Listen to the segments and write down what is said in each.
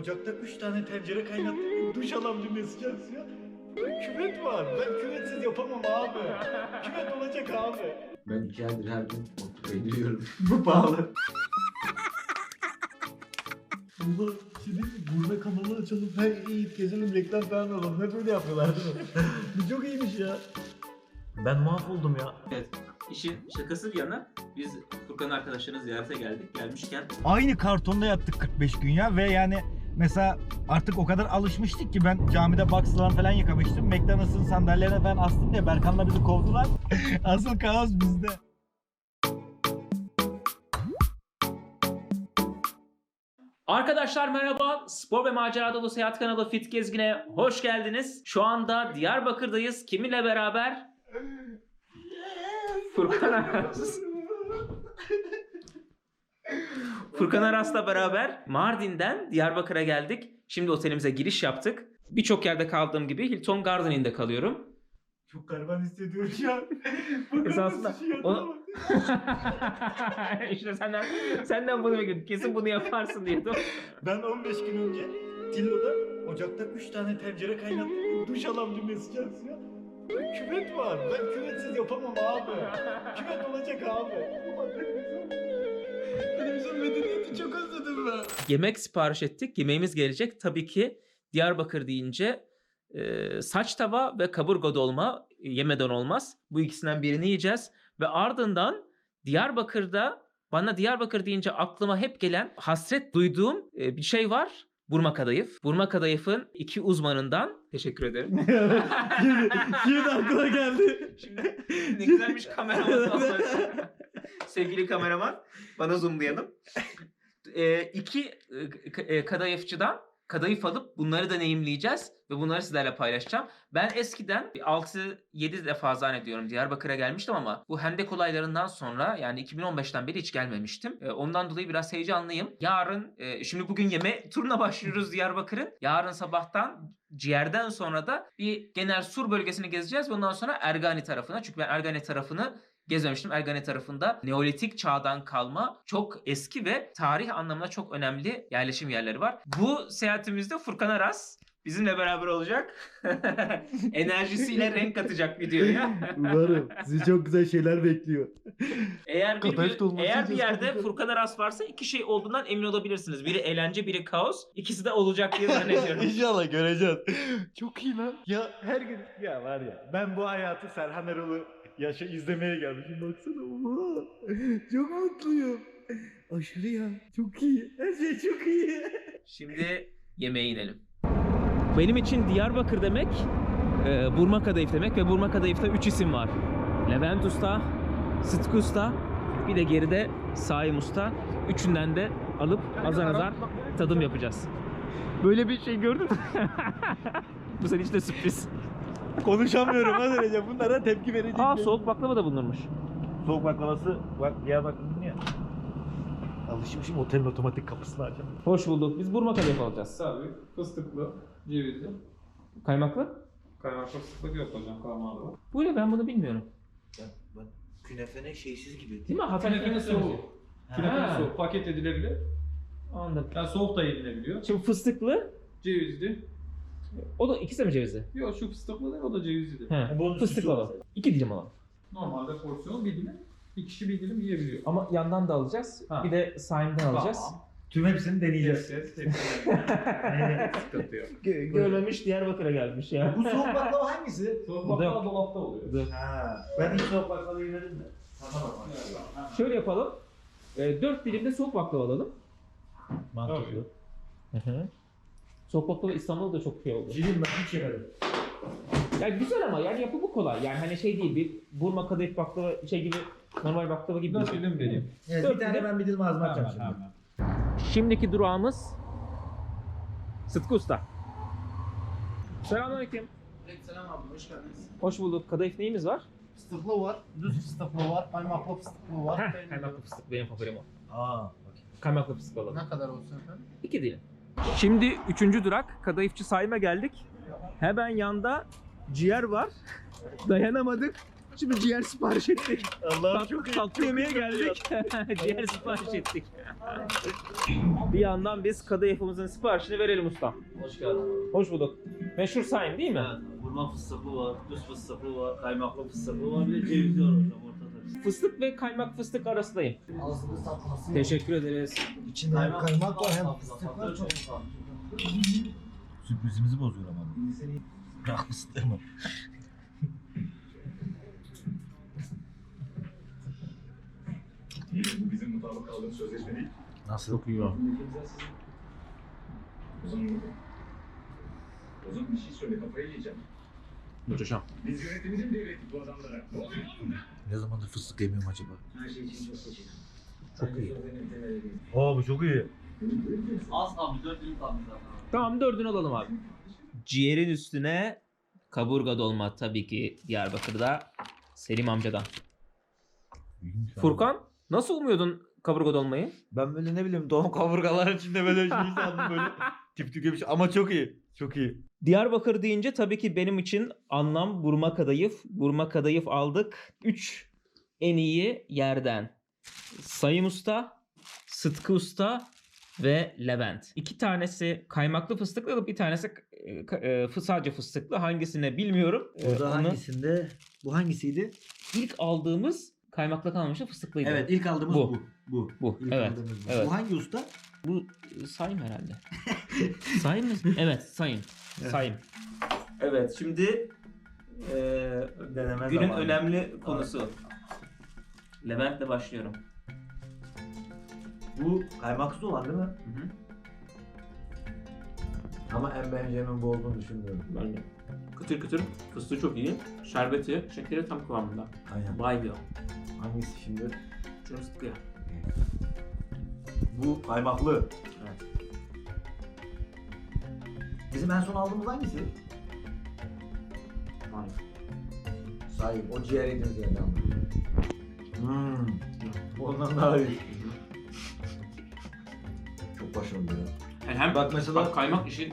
ocakta üç tane tencere kaynattım. Duş alamcı mesajı ya. Küvet var. Ben küvetsiz yapamam abi. Küvet olacak abi. Ben iki aydır her gün yiyorum. Bu pahalı. Allah şimdi gurme kanalı açalım. Her iyi gezelim reklam falan alalım. Hep öyle yapıyorlar değil mi? Bu çok iyiymiş ya. Ben mahvoldum ya. Evet. İşin şakası bir yana biz Furkan arkadaşlarını ziyarete geldik. Gelmişken Aynı kartonda yattık 45 gün ya ve yani mesela artık o kadar alışmıştık ki ben camide box'lan falan yıkamıştım. McDonald's'ın sandalyelerine falan astım diye Berkan'la bizi kovdular. Asıl kaos bizde. Arkadaşlar merhaba. Spor ve macera dolu seyahat kanalı Fit Gezgin'e hoş geldiniz. Şu anda Diyarbakır'dayız. Kiminle beraber? Furkan Aras. Furkan Aras'la beraber Mardin'den Diyarbakır'a geldik. Şimdi otelimize giriş yaptık. Birçok yerde kaldığım gibi Hilton Garden Inn'de kalıyorum. Çok gariban hissediyorum ya. Esasında onu- işte senden senden bunu bekliyordum. Kesin bunu yaparsın diyordum. Ben 15 gün önce Tillo'da ocakta 3 tane tencere kaynattım. Duş alamcı mesajı ya. Küvet var. Ben küvetsiz yapamam abi. Küvet olacak abi. Televizyon medeniyeti çok özledim ben. Yemek sipariş ettik. Yemeğimiz gelecek. Tabii ki Diyarbakır deyince e, saç tava ve kaburga dolma e, yemeden olmaz. Bu ikisinden birini yiyeceğiz. Ve ardından Diyarbakır'da bana Diyarbakır deyince aklıma hep gelen hasret duyduğum e, bir şey var. Burma Kadayıf. Burma Kadayıf'ın iki uzmanından teşekkür ederim. şimdi, şimdi aklıma geldi. Şimdi ne güzelmiş kameraman. Sevgili kameraman bana zoomlayalım. Ee, iki e, e, kadayıfçıdan kadayıf alıp bunları deneyimleyeceğiz ve bunları sizlerle paylaşacağım. Ben eskiden 6-7 defa zannediyorum Diyarbakır'a gelmiştim ama bu hendek olaylarından sonra yani 2015'ten beri hiç gelmemiştim. Ee, ondan dolayı biraz heyecanlıyım. Yarın, e, şimdi bugün yeme turuna başlıyoruz Diyarbakır'ın. Yarın sabahtan ciğerden sonra da bir genel sur bölgesini gezeceğiz ve ondan sonra Ergani tarafına. Çünkü ben Ergani tarafını gezmemiştim. Ergani tarafında Neolitik çağdan kalma çok eski ve tarih anlamında çok önemli yerleşim yerleri var. Bu seyahatimizde Furkan Aras bizimle beraber olacak. Enerjisiyle renk katacak videoya. Umarım. Sizi çok güzel şeyler bekliyor. Eğer bir, eğer bir yerde. Furkan Aras varsa iki şey olduğundan emin olabilirsiniz. Biri eğlence, biri kaos. İkisi de olacak diye zannediyorum. İnşallah göreceğiz. Çok iyi lan. Ya her gün ya var ya ben bu hayatı Serhan Erol'u yaşa izlemeye gelmişim baksana. Oha. Çok mutluyum. Aşırı ya. Çok iyi. Her şey çok iyi. Şimdi yemeğe inelim. Benim için Diyarbakır demek e, Burma Kadayıf demek ve Burma Kadayıf'ta 3 isim var. Levent Usta, Sıtkı Usta, bir de geride Saim Usta. Üçünden de alıp azar azar tadım yapacağız. Böyle bir şey gördün mü? Bu senin için de sürpriz. Konuşamıyorum o derece. Bunlara tepki verecek. Aa soğuk baklava da bulunurmuş. Soğuk baklavası bak Diyarbakır'ın ya. Alışmışım otelin otomatik kapısını açacağım. Hoş bulduk. Biz Burma Kadayıf alacağız. Tabii. Fıstıklı, cevizli. Kaymaklı? Kaymaklı fıstıklı yok hocam. Kaymağı var. Bu ne ben bunu bilmiyorum. Ben künefenin şeysiz gibi. Değil mi? Hafif Künefenin soğuk. Künefenin Ha. soğuk. Paket edilebilir. Anladım. Yani soğuk da yenilebiliyor. Şimdi fıstıklı. Cevizli. O da ikisi de mi cevizli? Yok şu fıstıklı değil o da cevizli. He. Bu onun Fıstıklı olan. İki dilim olan. Normalde porsiyonu bir dilim. Bir kişi bir dilim yiyebiliyor. Ama yandan da alacağız. Ha. Bir de Simon'dan alacağız. Tamam. Tüm hepsini deneyeceğiz. Yes, yes, hepsini Sıkıntı yok. Görmemiş Diyarbakır'a gelmiş ya. Bu soğuk baklava hangisi? Soğuk baklava dolapta oluyor. Ha, ben hiç soğuk baklava yemedim de. Evet. Şöyle yapalım. E, dört dilim de soğuk baklava alalım. Mantıklı. Hı hı. Soğuk baklava İstanbul'da da çok şey oldu. Cilim ben hiç yemedim. Ya güzel ama yani yapımı kolay. Yani hani şey değil bir Burma kadayıf baklava şey gibi normal baklava gibi. Dört dilim vereyim. Evet, Dört bir tane dilim. ben bir dilim ağzıma atacağım şimdi. hemen. Şimdiki durağımız Sıtkı Usta. Selamünaleyküm. Selam abi hoş geldiniz. Hoş bulduk. Kadayıf neyimiz var? Fıstıklı var, düz fıstıklı var, kaymaklı fıstıklı var. Heh, kaymaklı fıstık benim favorim o. Aa, Kaymaklı fıstık alalım. Ne kadar olsun efendim? İki dilim. Şimdi üçüncü durak Kadayıfçı Sayma geldik. Hemen yanda ciğer var. Dayanamadık. Şimdi ciğer sipariş ettik. Allah'ım Tat, tatlı yemeğe geldik. ciğer sipariş ettik. bir yandan biz kadayıfımızın siparişini verelim usta. Hoş geldin. Hoş bulduk. Meşhur sayın değil mi? Evet, vurma fıstıklı var, düz fıstıklı var, kaymaklı fıstıklı var, bir de cevizli var hocam. Fıstık ve kaymak fıstık arasındayım. Teşekkür ederiz. İçinde hem kaymak var hem fıstık var. Çok Sürprizimizi bozuyor ama. Ya ısıtırma. Bu bizim mutabık kaldığımız sözleşme değil. Nasıl? Çok iyi Uzun Uzun bir şey söyle kafayı yiyeceğim. Muhteşem. Biz yönetimimizi mi devrettik bu adamlara? Ne zamandır fıstık yemiyorum acaba? Her şey için çok seçelim. Çok iyi. Aa bu çok iyi. Az kalmış, 4 dilim kalmış zaten. Tamam dördünü alalım abi. Ciğerin üstüne kaburga dolma tabii ki Diyarbakır'da Selim amcadan. Furkan nasıl umuyordun kaburga dolmayı? Ben böyle ne bileyim doğum kaburgaların içinde böyle şey sandım böyle. Tip tük bir şey ama çok iyi. Çok iyi. Diyarbakır deyince tabii ki benim için anlam burma kadayıf. Burma kadayıf aldık. 3 en iyi yerden. Sayım Usta, Sıtkı Usta ve Levent. İki tanesi kaymaklı fıstıklı, bir tanesi e, e, fı- sadece fıstıklı. Hangisine bilmiyorum. Burada onu- hangisinde? Bu hangisiydi? İlk aldığımız kaymakla kalmıştı fıstıklıydı. Evet ilk aldığımız Bu. bu. Bu. Bu, İlk evet, aldığımız bu. evet. Bu hangi usta? Bu e, sayım herhalde. sayım mı? Evet sayım. Sayım. Evet şimdi e, Deneme günün zamanı. önemli konusu. Levent'le başlıyorum. Bu kaymaksız olan değil mi? Hı hı. Ama en beğeneceğimin bu olduğunu düşünmüyorum. Ben de. Kıtır kıtır fıstığı çok iyi. Şerbeti, şekeri tam kıvamında. Aynen. Be. Hangisi şimdi? Şunu sıkı ya. Bu kaymaklı. Bizim en son aldığımız hangisi? Vay. Sahip. O ciğer yediğimiz yerden. Hmm. Ondan daha iyi. Çok başarılı ya. Yani hem Bak mesela bak kaymak işin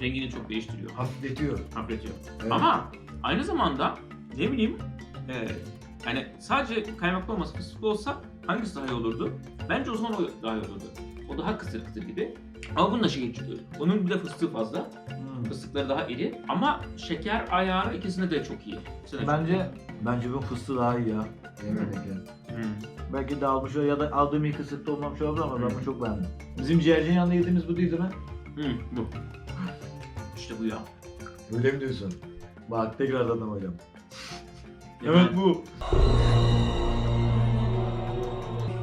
rengini çok değiştiriyor. hafifletiyor. Hafifletiyor. Evet. Ama aynı zamanda ne bileyim e, yani sadece kaymaklı olması fıstıklı olsa hangisi daha iyi olurdu? Bence o zaman o daha iyi olurdu. O daha kısır kısır gibi. Ama bunun da şey Onun bir de fıstığı fazla. Hmm. Fıstıkları daha iri. Ama şeker ayarı ikisinde de çok iyi. İkisinde de çok Bence bence bu fıstığı daha iyi ya. Ya. iyi. Hmm. Belki de almış o ya da aldığım ilk ısıtı olmamış olabilir ama ben Hı. bunu çok beğendim. Bizim ciğercinin yanında yediğimiz bu değil değil mi? Hmm, bu. İşte bu ya. Öyle mi diyorsun? Bak tekrardan hocam. Evet ben- bu.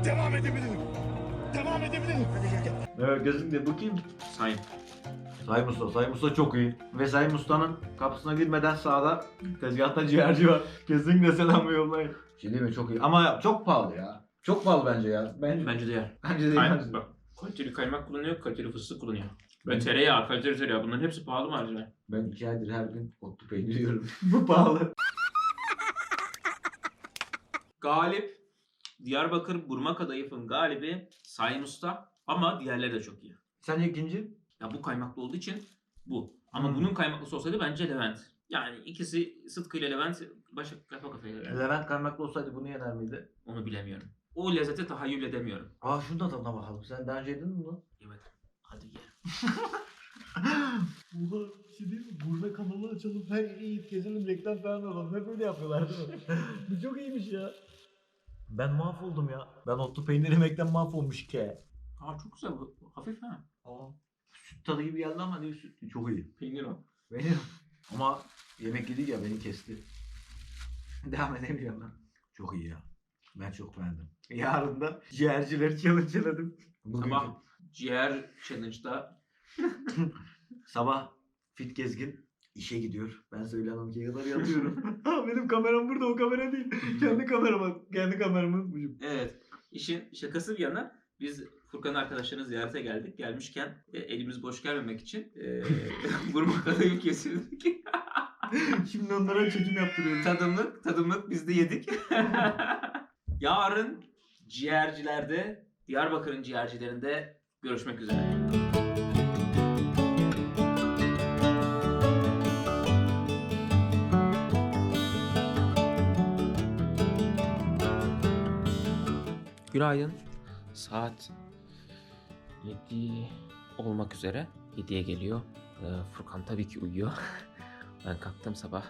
Devam edebilirim. Evet kesinlikle bu kim? Sayın. Sayın Usta. Sayın Usta çok iyi. Ve Sayın Usta'nın kapısına girmeden sağda tezgahta ciğerci var. Kesinlikle selam yollayın. Şey değil mi çok iyi. Ama çok pahalı ya. Çok pahalı bence ya. Bence, Bence de yer. bence değil. Kaymak, bak, kaliteli kaymak kullanıyor, kaliteli fıstık kullanıyor. Ve tereyağı, kaliteli tereyağı. Bunların hepsi pahalı malzeme. Ben iki aydır her gün otlu peynir yiyorum. bu pahalı. Galip, Diyarbakır Burma Kadayıf'ın galibi Sayın Usta. Ama diğerleri de çok iyi. Sence ikinci? Ya bu kaymaklı olduğu için bu. Ama Hmm. bunun kaymaklısı olsaydı bence Levent. Yani ikisi Sıtkı ile Levent başa kafa kafaya gelir. Levent kaymaklı olsaydı bunu yener miydi? Onu bilemiyorum. O lezzeti tahayyül edemiyorum. Aa şunu da tadına bakalım. Sen daha önce yedin mi bunu? Evet. Hadi ye. Oha bir şey değil mi? Burada kanalı açalım her yeri gezelim reklam falan alalım. Hep öyle yapıyorlar değil mi? Bu çok iyiymiş ya. Ben mahvoldum ya. Ben otlu peynir yemekten mahvolmuş ki. Aa çok güzel bu. Hafif ha. Aa, süt tadı gibi geldi ama değil süt. Çok iyi. Peynir o. Benim. Ama yemek yedik ya beni kesti. Devam edemiyorum ben. Çok iyi ya. Ben çok beğendim. Yarın da ciğercileri challenge'ladım. Sabah ciğer challenge'da sabah fit gezgin işe gidiyor. Ben söğlen 12'ye kadar yatıyorum. Benim kameram burada o kamera değil. Kendi kameramı, kendi kameramı unutmuşum. Evet. İşin şakası bir yana biz Furkan arkadaşlarını ziyarete geldik. Gelmişken e, elimiz boş gelmemek için e, vurma kadayıf kesildik. Şimdi onlara çekim yaptırıyorum. tadımlık, tadımlık biz de yedik. Yarın ciğercilerde, Diyarbakır'ın ciğercilerinde görüşmek üzere. Günaydın. Saat 7 olmak üzere. 7'ye geliyor. Ee, Furkan tabii ki uyuyor. ben kalktım sabah.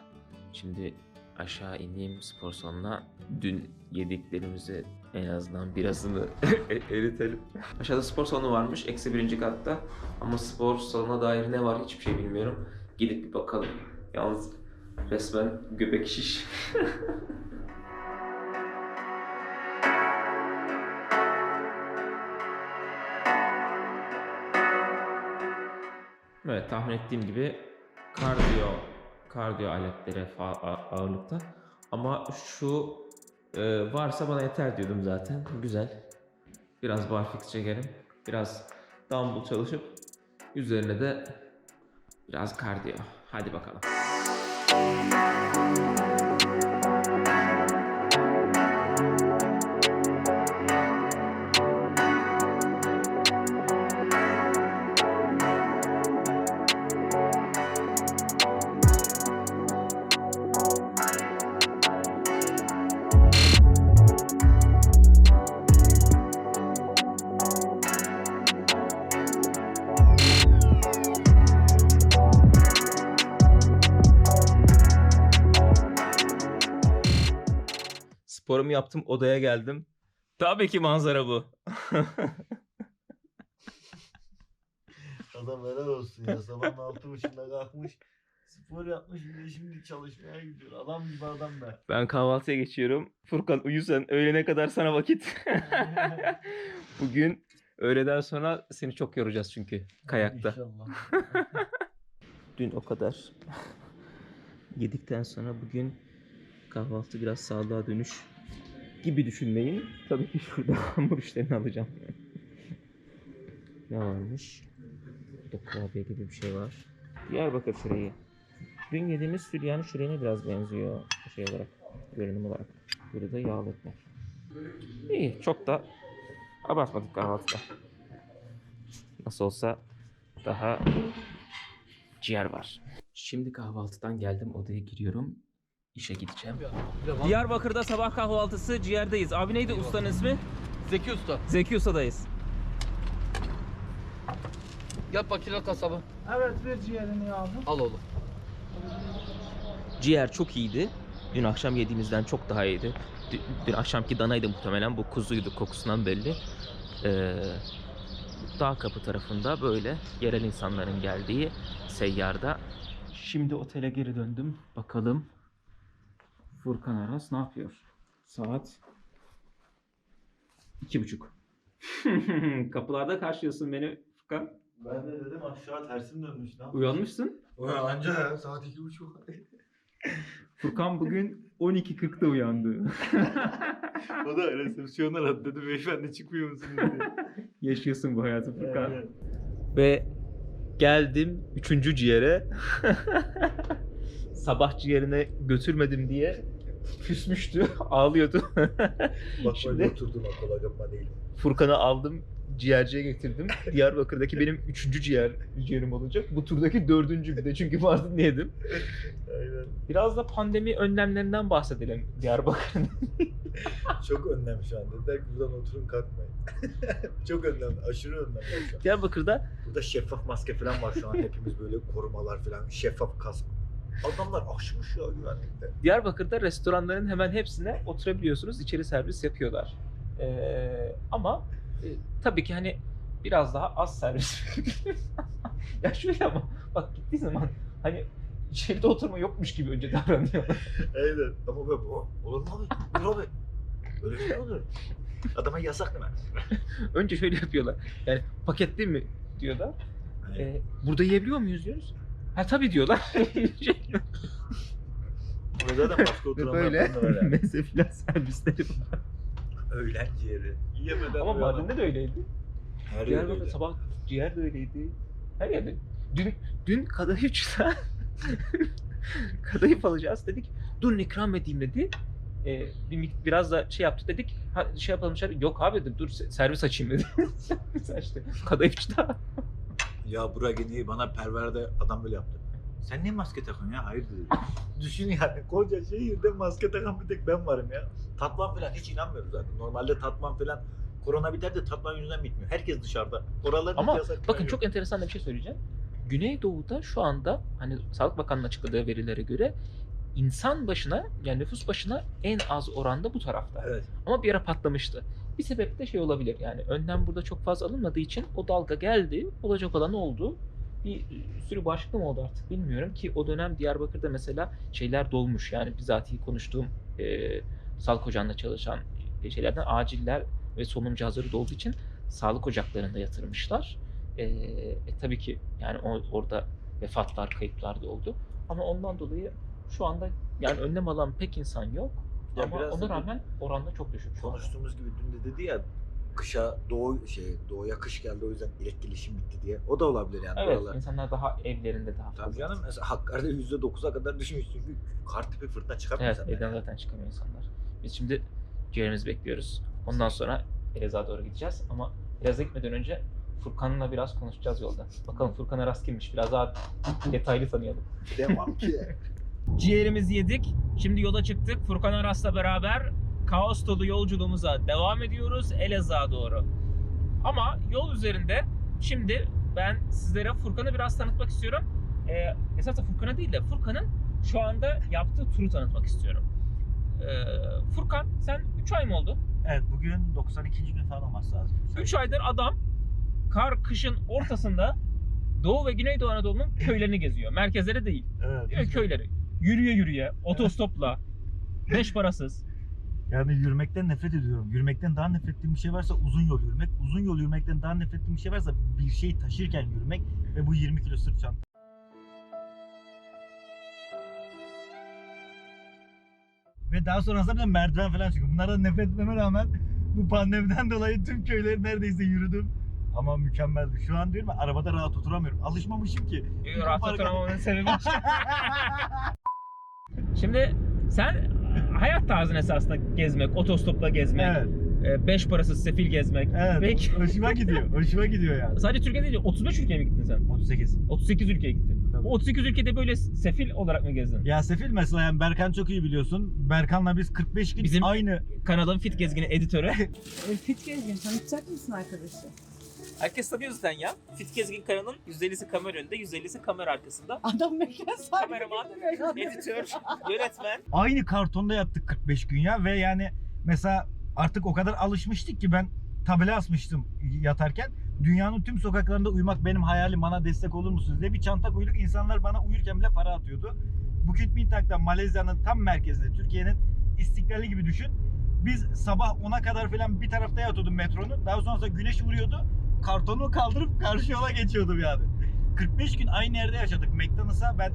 Şimdi aşağı ineyim spor salonuna. Dün yediklerimizi en azından birazını eritelim. Aşağıda spor salonu varmış. Eksi birinci katta. Ama spor salonuna dair ne var hiçbir şey bilmiyorum. Gidip bir bakalım. Yalnız resmen göbek şiş. Evet tahmin ettiğim gibi kardiyo kardiyo aletleri fa- a- ağırlıkta. Ama şu e, varsa bana yeter diyordum zaten. Güzel. Biraz barfix çekerim. Biraz dumbbell çalışıp üzerine de biraz kardiyo. Hadi bakalım. Sporumu yaptım, odaya geldim. Tabii ki manzara bu. Adam helal olsun ya. Sabahın altı buçukta kalkmış. Spor yapmış bir de şimdi çalışmaya gidiyor. Adam gibi adam be. Ben kahvaltıya geçiyorum. Furkan uyu sen. Öğlene kadar sana vakit. Bugün öğleden sonra seni çok yoracağız çünkü kayakta. İnşallah. Dün o kadar. Yedikten sonra bugün kahvaltı biraz sağlığa dönüş gibi düşünmeyin. Tabii ki şurada hamur işlerini alacağım. ne varmış? Burada kurabiye gibi bir şey var. Diyarbakır şurayı. Dün yediğimiz süryani şuraya biraz benziyor şey olarak, görünüm olarak. Burada yağlı ekmek. İyi, çok da abartmadık kahvaltıda. Nasıl olsa daha ciğer var. Şimdi kahvaltıdan geldim odaya giriyorum. İşe gideceğim. Diyarbakır'da sabah kahvaltısı ciğerdeyiz. Abi neydi ustanın ismi? Zeki Usta. Zeki Usta'dayız. Yap makine kasabı. Evet ver ciğerini abi. Al oğlum. Ciğer çok iyiydi. Dün akşam yediğimizden çok daha iyiydi. Dün, dün akşamki danaydı muhtemelen. Bu kuzuydu kokusundan belli. Ee, dağ kapı tarafında böyle yerel insanların geldiği seyyarda. Şimdi otele geri döndüm. Bakalım Furkan Aras ne yapıyor? Saat iki buçuk. Kapılarda karşılıyorsun beni Furkan. Ben de dedim aşağı tersim dönmüş. lan. Uyanmışsın. Ulan anca ya saat iki buçuk. Furkan bugün 12.40'da uyandı. o da resepsiyonlar aradı dedi beyefendi çıkmıyor musunuz diye. Yaşıyorsun bu hayatı Furkan. Ve geldim üçüncü ciğere. Sabah ciğerine götürmedim diye küsmüştü, ağlıyordu. Bak Şimdi- böyle oturdun akıl lokma değil. Furkan'ı aldım, ciğerciye getirdim. Diyarbakır'daki benim üçüncü ciğer ciğerim olacak. Bu turdaki dördüncü bir de çünkü Mardin'de yedim. Aynen. Biraz da pandemi önlemlerinden bahsedelim Diyarbakır'ın. Çok önlem şu an. Dediler ki buradan oturun kalkmayın. Çok önlem. Aşırı önlem. Diyarbakır'da Burada şeffaf maske falan var şu an. Hepimiz böyle korumalar falan. Şeffaf kask. Adamlar aşmış ya güvenlikte. Diyarbakır'da restoranların hemen hepsine oturabiliyorsunuz. İçeri servis yapıyorlar. Ee, ama e, tabii ki hani biraz daha az servis. ya şöyle ama bak gittiği zaman hani içeride oturma yokmuş gibi önce davranıyorlar. Aynen. Ama "O- olur mu abi? Olur abi. Öyle şey olur. Adama yasak değil mi? önce şöyle yapıyorlar. Yani paketli mi diyorlar. Ee, burada yiyebiliyor muyuz diyoruz. Ha tabii diyorlar. Burada da maske Ve oturan böyle meze filan servisleri var. Öğlen ciğeri. Yiyemeden Ama uyanan. Mardin'de de öyleydi. Her yer Diyarbakır öyle. sabah ciğer de öyleydi. Her yerde. Dün, dün kadayıfçıda kadayıf alacağız dedik. Dur ikram edeyim dedi. Ee, bir, mik- biraz da şey yaptı dedik. Ha, şey yapalım şey Yok abi dedim dur se- servis açayım dedi. servis açtı. Kadayıfçıda. Ya Burak yine bana perverde adam böyle yaptı. Sen niye maske takıyorsun ya? Hayır dedi. Düşün yani koca şehirde maske takan bir tek ben varım ya. Tatvan falan hiç inanmıyorum zaten. Normalde tatvan falan korona biter de tatvan yüzünden bitmiyor. Herkes dışarıda. Oraların Ama bakın yok. çok enteresan da bir şey söyleyeceğim. Güneydoğu'da şu anda hani Sağlık Bakanı'nın açıkladığı verilere göre insan başına yani nüfus başına en az oranda bu tarafta. Evet. Ama bir ara patlamıştı. Bir sebep de şey olabilir yani önlem burada çok fazla alınmadığı için o dalga geldi. Olacak olan oldu. Bir sürü bağışıklı mı oldu artık bilmiyorum ki o dönem Diyarbakır'da mesela şeyler dolmuş. Yani bizatihi konuştuğum e, sağlık ocağında çalışan e, şeylerden aciller ve solunum cihazları dolduğu için sağlık ocaklarında yatırmışlar. E, e, tabii ki yani o, orada vefatlar, kayıplar da oldu. Ama ondan dolayı şu anda yani önlem alan pek insan yok. Ya Ama biraz ona rağmen oranda çok düşük şu anda. Konuştuğumuz gibi dün de dedi ya kışa doğu şey doğuya kış geldi o yüzden iletişim bitti diye. O da olabilir yani Evet, oralar. insanlar daha evlerinde daha Tabii fazla. canım mesela Hakkari'de %9'a kadar düşmüş çünkü kar tipi fırtına çıkartmıyor Evet, evden zaten çıkamıyor insanlar. Biz şimdi ciğerimizi bekliyoruz. Ondan sonra Elazığ'a doğru gideceğiz ama Elazığ'a gitmeden önce Furkan'la biraz konuşacağız yolda. Bakalım Furkan Aras kimmiş? Biraz daha detaylı tanıyalım. Devam ki. Ciğerimizi yedik. Şimdi yola çıktık. Furkan Aras'la beraber kaos dolu yolculuğumuza devam ediyoruz Elazığ'a doğru. Ama yol üzerinde şimdi ben sizlere Furkan'ı biraz tanıtmak istiyorum. Ee, esasında Furkan'ı değil de Furkan'ın şu anda yaptığı turu tanıtmak istiyorum. Ee, Furkan sen 3 ay mı oldu? evet bugün 92. gün falan olması lazım. 3 aydır adam kar kışın ortasında Doğu ve Güneydoğu Anadolu'nun köylerini geziyor. Merkezleri değil. Evet. Diyor köyleri. Yürüye yürüye, otostopla, beş parasız. Yani yürümekten nefret ediyorum. Yürümekten daha nefret ettiğim bir şey varsa uzun yol yürümek. Uzun yol yürümekten daha nefret ettiğim bir şey varsa bir şey taşırken yürümek ve bu 20 kilo sırt çanta. Ve daha sonrasında bir de merdiven falan çıkıyor. Bunlardan nefret etmeme rağmen bu pandemiden dolayı tüm köyleri neredeyse yürüdüm. Ama mükemmeldi. Şu an diyorum ya, arabada rahat oturamıyorum. Alışmamışım ki. Rahat oturamamanın sebebi. Şimdi sen hayat tarzın esasında gezmek, otostopla gezmek, Evet. e, beş parasız sefil gezmek. Evet. Peki. Hoşuma gidiyor. Hoşuma gidiyor yani. Sadece Türkiye değil, 35 ülkeye mi gittin sen? 38. 38 ülkeye gittin. Tabii. Bu 38 ülkede böyle sefil olarak mı gezdin? Ya Sefil mesela yani Berkan çok iyi biliyorsun. Berkan'la biz 45 gün Bizim- aynı. Kanalın Fit Gezgini editörü. Fit gezgin tanıtacak mısın arkadaşı? Herkes tanıyor zaten ya. Fit Gezgin kanalının %50'si kamera önünde, %50'si kamera arkasında. Adam mekan sahibi. Kameraman, editör, yönetmen. Aynı kartonda yattık 45 gün ya ve yani mesela artık o kadar alışmıştık ki ben tabela asmıştım yatarken. Dünyanın tüm sokaklarında uyumak benim hayalim bana destek olur musunuz diye bir çanta koyduk. İnsanlar bana uyurken bile para atıyordu. Bukit Mintak'ta Malezya'nın tam merkezinde Türkiye'nin istiklali gibi düşün. Biz sabah 10'a kadar falan bir tarafta yatıyordum metronun. Daha sonrasında güneş vuruyordu. Kartonu kaldırıp karşı yola geçiyordum yani. 45 gün aynı yerde yaşadık. McDonald's'a ben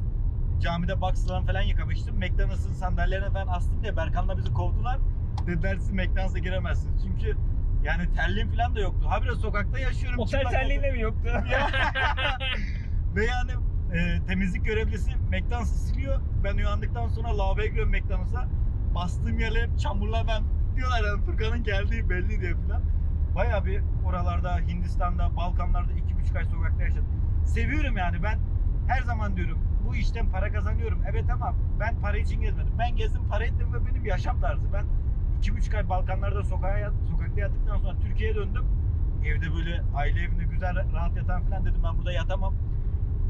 camide box'larını falan yıkamıştım. McDonald's'ın sandalyelerine falan astım diye Berkan'la bizi kovdular. Dediler siz McDonald's'a giremezsiniz. Çünkü yani terliğim falan da yoktu. Habire sokakta yaşıyorum. Otel çıplak terliğinde mi yoktu? Ve yani e, temizlik görevlisi McDonald's'ı siliyor. Ben uyandıktan sonra lavaboya giriyorum McDonald's'a. Bastığım yerler hep çamurla ben diyorlar yani Furkan'ın geldiği belli diye falan. Bayağı bir oralarda Hindistan'da, Balkanlarda iki buçuk ay sokakta yaşadım. Seviyorum yani ben her zaman diyorum bu işten para kazanıyorum. Evet ama ben para için gezmedim. Ben gezdim para ettim ve benim yaşam tarzı. Ben iki buçuk ay Balkanlarda sokağa yat, sokakta yattıktan sonra Türkiye'ye döndüm. Evde böyle aile evinde güzel rahat yatan falan dedim ben burada yatamam.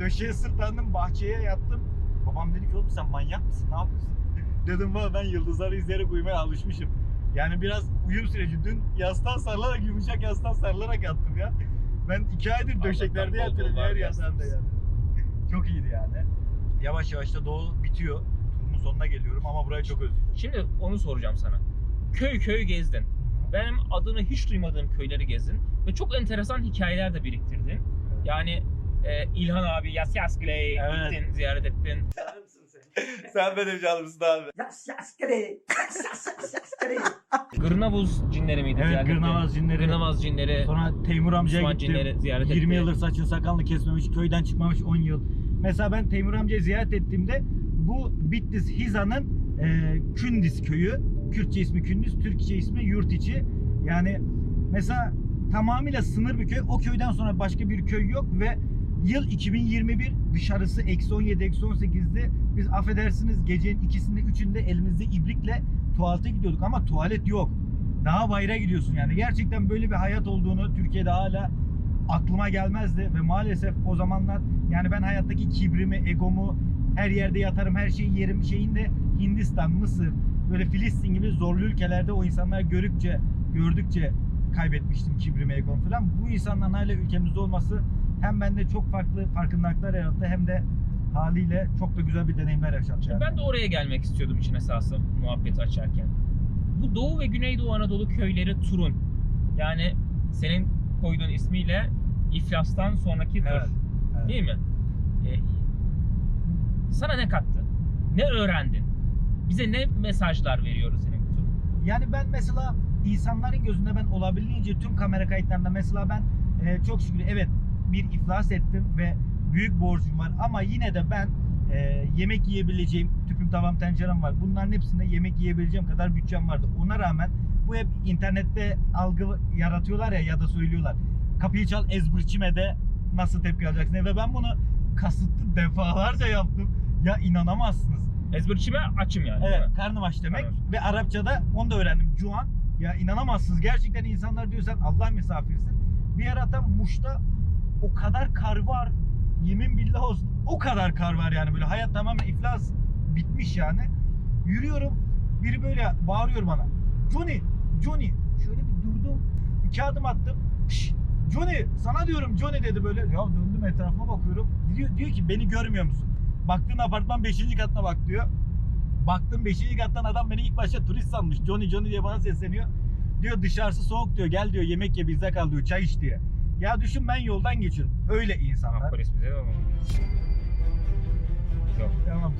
Döşeye sırtlandım bahçeye yattım. Babam dedi ki oğlum sen manyak mısın ne yapıyorsun? dedim ben yıldızları izleyerek uyumaya alışmışım. Yani biraz uyum süreci. Dün yastığa sarılarak yumuşak yastığa sarılarak yattım ya. Ben iki aydır döşeklerde yatıyorum her yastığınız. yani. Çok iyiydi yani. Yavaş yavaş da doğu bitiyor. Turumun sonuna geliyorum ama burayı çok özleyeceğim. Şimdi onu soracağım sana. Köy köy gezdin. Benim adını hiç duymadığım köyleri gezdin. Ve çok enteresan hikayeler de biriktirdin. Yani e, İlhan abi Yas Yasgle'yi Evet. gittin, ziyaret ettin. Sen benim canımsın abi. Gırnavuz cinleri miydi? Evet ziyaret ettin? Gırnavaz cinleri. Gırnavaz cinleri. Sonra Teymur amcaya Osman gittim. cinleri ziyaret 20 etti. yıldır saçını sakalını kesmemiş, köyden çıkmamış 10 yıl. Mesela ben Teymur amcayı ziyaret ettiğimde bu Bitlis Hiza'nın e, Kündis köyü. Kürtçe ismi Kündis, Türkçe ismi yurt içi. Yani mesela tamamıyla sınır bir köy. O köyden sonra başka bir köy yok ve yıl 2021 dışarısı eksi 17 eksi 18'di. Biz affedersiniz gecenin ikisinde üçünde elimizde ibrikle tuvalete gidiyorduk ama tuvalet yok. Daha bayra gidiyorsun yani. Gerçekten böyle bir hayat olduğunu Türkiye'de hala aklıma gelmezdi ve maalesef o zamanlar yani ben hayattaki kibrimi, egomu her yerde yatarım, her şeyi yerim şeyinde Hindistan, Mısır, böyle Filistin gibi zorlu ülkelerde o insanlar görükçe, gördükçe kaybetmiştim kibrimi, egomu falan. Bu insanların hala ülkemizde olması hem bende çok farklı farkındalıklar yarattı hem de haliyle çok da güzel bir deneyimler yaşattı. Şimdi yani. ben de oraya gelmek istiyordum için esası muhabbeti açarken. Bu Doğu ve Güneydoğu Anadolu köyleri turun. Yani senin koyduğun ismiyle İflas'tan sonraki tur. Evet, evet. Değil mi? Ee, sana ne kattı? Ne öğrendin? Bize ne mesajlar veriyor senin bu? Yani ben mesela insanların gözünde ben olabildiğince tüm kamera kayıtlarında mesela ben e, çok şükür evet bir iflas ettim ve büyük borcum var ama yine de ben e, yemek yiyebileceğim tüpüm tavam tencerem var. Bunların hepsinde yemek yiyebileceğim kadar bütçem vardı. Ona rağmen bu hep internette algı yaratıyorlar ya ya da söylüyorlar. Kapıyı çal ezbırçime de nasıl tepki alacaksın ve ben bunu kasıtlı defalarca yaptım. Ya inanamazsınız. Ezberçime açım yani. Evet, karnım aç demek Karnım ve Arapçada onu da öğrendim. Cuan. Ya inanamazsınız. Gerçekten insanlar diyor sen Allah misafirsin. Bir ara tam Muş'ta o kadar kar var. Yemin billah olsun. O kadar kar var yani böyle hayat tamamen iflas bitmiş yani. Yürüyorum. Biri böyle bağırıyor bana. Johnny, Johnny. Şöyle bir durdum. iki adım attım. Şş, Johnny sana diyorum Johnny dedi böyle. Ya döndüm etrafıma bakıyorum. Diyor, diyor ki beni görmüyor musun? Baktığın apartman 5. katına bak diyor. Baktım 5. kattan adam beni ilk başta turist sanmış. Johnny Johnny diye bana sesleniyor. Diyor dışarısı soğuk diyor. Gel diyor yemek ye bizde kal diyor. Çay iç diye. Ya düşün ben yoldan geçiyorum. Öyle Ha, insanlar. polis bize de ama. Yok. Tamam.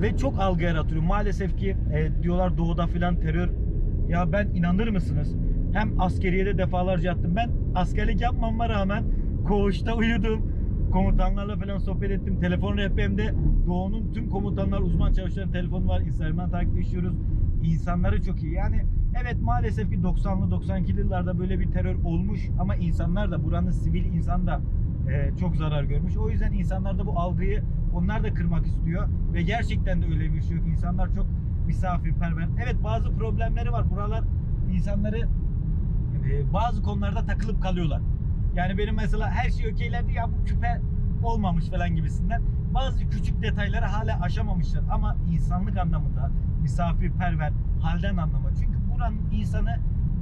Ve çok algı yaratıyor. Maalesef ki e, diyorlar doğuda filan terör. Ya ben inanır mısınız? Hem askeriyede defalarca yattım. Ben askerlik yapmama rağmen koğuşta uyudum. Komutanlarla falan sohbet ettim. Telefon rehberimde Doğu'nun tüm komutanlar, uzman çavuşların telefonu var. Instagram'dan takipleşiyoruz. İnsanları çok iyi. Yani evet maalesef ki 90'lı 92'li yıllarda böyle bir terör olmuş ama insanlar da buranın sivil insan da e, çok zarar görmüş. O yüzden insanlar da bu algıyı onlar da kırmak istiyor ve gerçekten de öyle bir şey yok. İnsanlar çok misafirperver. Evet bazı problemleri var. Buralar insanları e, bazı konularda takılıp kalıyorlar. Yani benim mesela her şey okeylerdi ya bu küpe olmamış falan gibisinden. Bazı küçük detayları hala aşamamışlar ama insanlık anlamında misafirperver halden anlama. Çünkü buranın insanı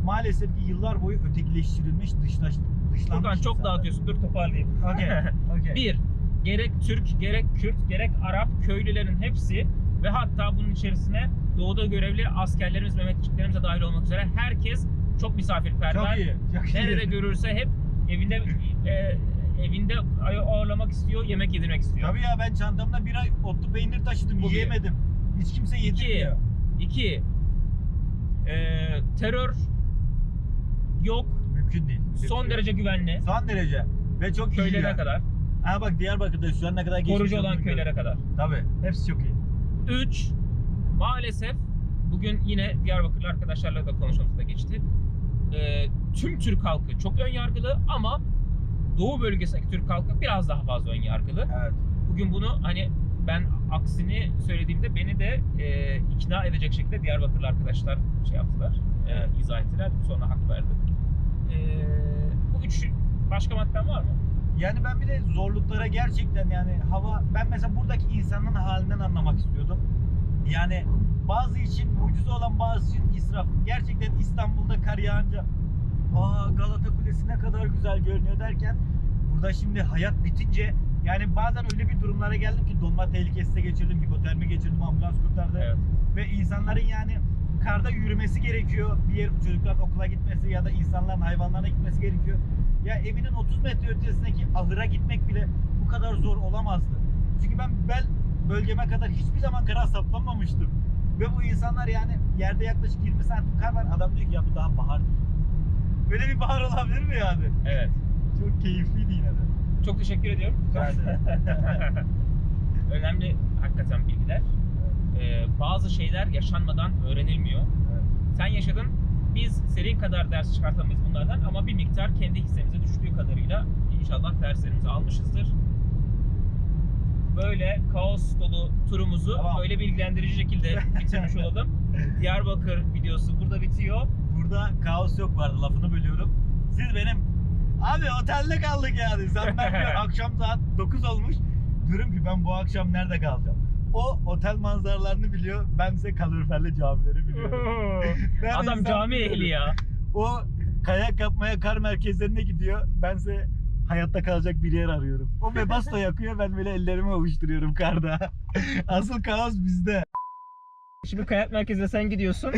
maalesef ki yıllar boyu ötekileştirilmiş, dışlaş, dışlanmış. Furkan çok insanlar. dağıtıyorsun. Dur toparlayayım. Okey, okey. Bir, gerek Türk, gerek Kürt, gerek Arap köylülerin hepsi ve hatta bunun içerisine doğuda görevli askerlerimiz, Mehmetçiklerimiz de dahil olmak üzere herkes çok misafirperver. Çok iyi, çok iyi. Nerede görürse hep evinde e, evinde ağırlamak istiyor, yemek yedirmek istiyor. Tabii ya ben çantamda bir ay otlu peynir taşıdım, bir. yiyemedim. Hiç kimse İki. yedirmiyor. İki, e, terör yok, Mümkün değil. son derece güvenli. Son derece. Ve çok iyi Köylere yani. kadar, Ha bak Diyarbakır'da şu an ne kadar korucu olan köylere kadar. Tabii. Hepsi çok iyi. 3 maalesef bugün yine Diyarbakırlı arkadaşlarla da konuşmamızda geçti. Ee, tüm Türk halkı çok ön yargılı ama Doğu bölgesindeki Türk halkı biraz daha fazla ön yargılı. Evet. Bugün bunu hani ben aksini söylediğimde beni de e, ikna edecek şekilde Diyarbakırlı arkadaşlar şey yaptılar, e, izah ettiler. Sonra hak verdim. E, bu üç başka madden var mı? Yani ben bir de zorluklara gerçekten yani hava ben mesela buradaki insanın halinden anlamak istiyordum. Yani bazı için mucize olan bazı için israf. Gerçekten İstanbul'da kar yağınca aa Galata Kulesi ne kadar güzel görünüyor derken burada şimdi hayat bitince yani bazen öyle bir durumlara geldim ki donma tehlikesi de geçirdim, hipotermi geçirdim, ambulans kurtardı. Evet. Ve insanların yani karda yürümesi gerekiyor. Bir yer çocukların okula gitmesi ya da insanların hayvanlarına gitmesi gerekiyor. Ya evinin 30 metre ötesindeki ahıra gitmek bile bu kadar zor olamazdı. Çünkü ben bel bölgeme kadar hiçbir zaman kara saplanmamıştım. Ve bu insanlar yani yerde yaklaşık 20 santim kar var. Adam diyor ki ya bu daha bahardır. Böyle bir bahar olabilir mi yani? Evet. Çok keyifliydi yine. Çok teşekkür ediyorum. Önemli hakikaten bilgiler. Ee, bazı şeyler yaşanmadan öğrenilmiyor. Evet. Sen yaşadın. Biz seri kadar ders çıkartamayız bunlardan ama bir miktar kendi hissemize düştüğü kadarıyla inşallah derslerimizi almışızdır. böyle kaos dolu turumuzu Tamam. böyle bilgilendirici şekilde bitirmiş olalım. Diyarbakır videosu burada bitiyor. Burada kaos yok vardı lafını bölüyorum. Siz benim abi otelde kaldık yani. Sen ben diyor, akşam saat 9 olmuş. Diyorum ki ben bu akşam nerede kalacağım? O otel manzaralarını biliyor. Bense kaloriferli camileri biliyorum. Ben Adam insan cami ehli ya. O kayak yapmaya kar merkezlerine gidiyor. Bense hayatta kalacak bir yer arıyorum. O Webasto yakıyor ben böyle ellerimi ovuşturuyorum karda. Asıl kaos bizde. Şimdi kayak merkezine sen gidiyorsun.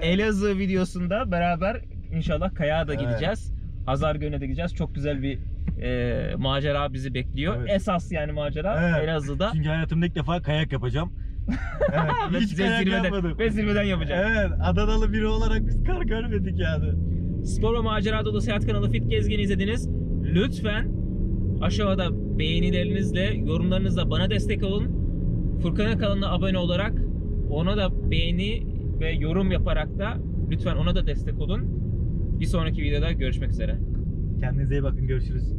Elazığ videosunda beraber inşallah kayağa da Evet. gideceğiz. Hazar Gölü'ne de gideceğiz. Çok güzel bir e, macera bizi bekliyor. Evet. Esas yani macera Evet. Elazığ'da. Çünkü hayatımda ilk defa kayak yapacağım. Evet, Ve hiç size kayak zirveden, yapmadım. ve zirveden yapacak. Evet, Adanalı biri olarak biz kar görmedik yani. Spor ve macera dolu seyahat kanalı Fit Gezgin izlediniz. Lütfen aşağıda beğenilerinizle, yorumlarınızla bana destek olun. Furkan'a kanalına abone olarak ona da beğeni ve yorum yaparak da lütfen ona da destek olun. Bir sonraki videoda görüşmek üzere. Kendinize iyi bakın, görüşürüz.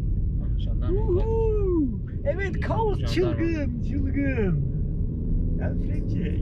Jandarma. Evet, kaos Jandarma. çılgın, çılgın. El Frençi.